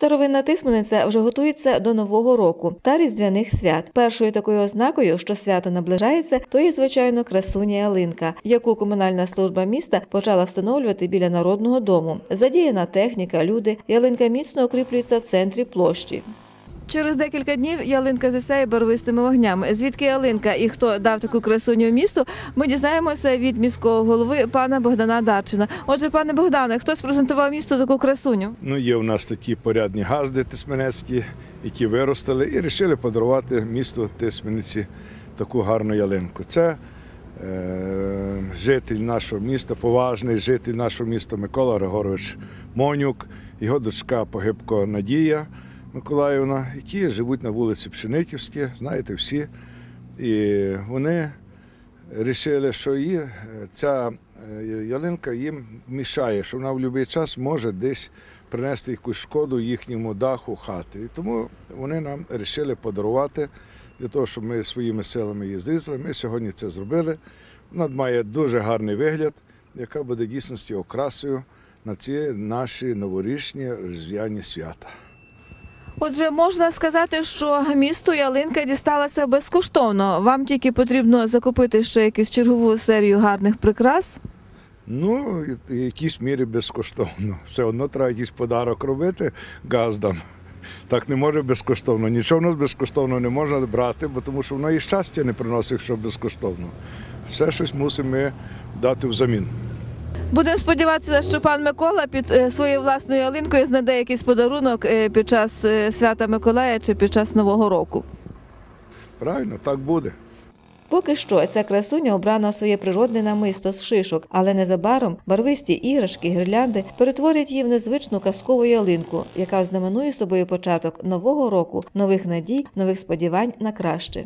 Старовинна тисмениця вже готується до нового року та різдвяних свят. Першою такою ознакою, що свято наближається, то є звичайно красуня ялинка, яку комунальна служба міста почала встановлювати біля народного дому. Задіяна техніка, люди. Ялинка міцно укріплюється в центрі площі. Через декілька днів ялинка засяє барвистими вогнями. Звідки ялинка і хто дав таку красуню місту, ми дізнаємося від міського голови пана Богдана Дачина. Отже, пане Богдане, хто спрозентував місту таку красуню? Ну, є у нас такі порядні газди тисменецькі, які виростили і вирішили подарувати місту Тисмениці таку гарну ялинку. Це е, житель нашого міста, поважний житель нашого міста Микола Григорович Монюк, його дочка Погибко Надія Миколаївна, які живуть на вулиці Пшениківській, знаєте всі. І вони вирішили, що її, ця е, ялинка їм мішає, що вона в будь-який час може десь принести якусь шкоду їхньому даху хати. І тому вони нам вирішили подарувати для того, щоб ми своїми силами її зрізали. Ми сьогодні це зробили. Вона має дуже гарний вигляд, яка буде дійсності окрасою на ці наші новорічні різдвяні свята. Отже, можна сказати, що місту ялинка дісталася безкоштовно. Вам тільки потрібно закупити ще якусь чергову серію гарних прикрас. Ну, в якійсь мірі безкоштовно. Все одно треба якийсь подарок робити газдам. Так не може безкоштовно. Нічого в нас безкоштовно не можна брати, бо тому що воно і щастя не приносить, якщо безкоштовно. Все щось мусимо ми дати взамін. Будемо сподіватися, що пан Микола під е, своєю власною ялинкою знайде якийсь подарунок е, під час е, свята Миколая чи під час Нового року. Правильно, так буде. Поки що ця красуня обрана своє природне намисто з шишок, але незабаром барвисті іграшки, гірлянди перетворять її в незвичну казкову ялинку, яка ознаменує собою початок нового року, нових надій, нових сподівань на краще.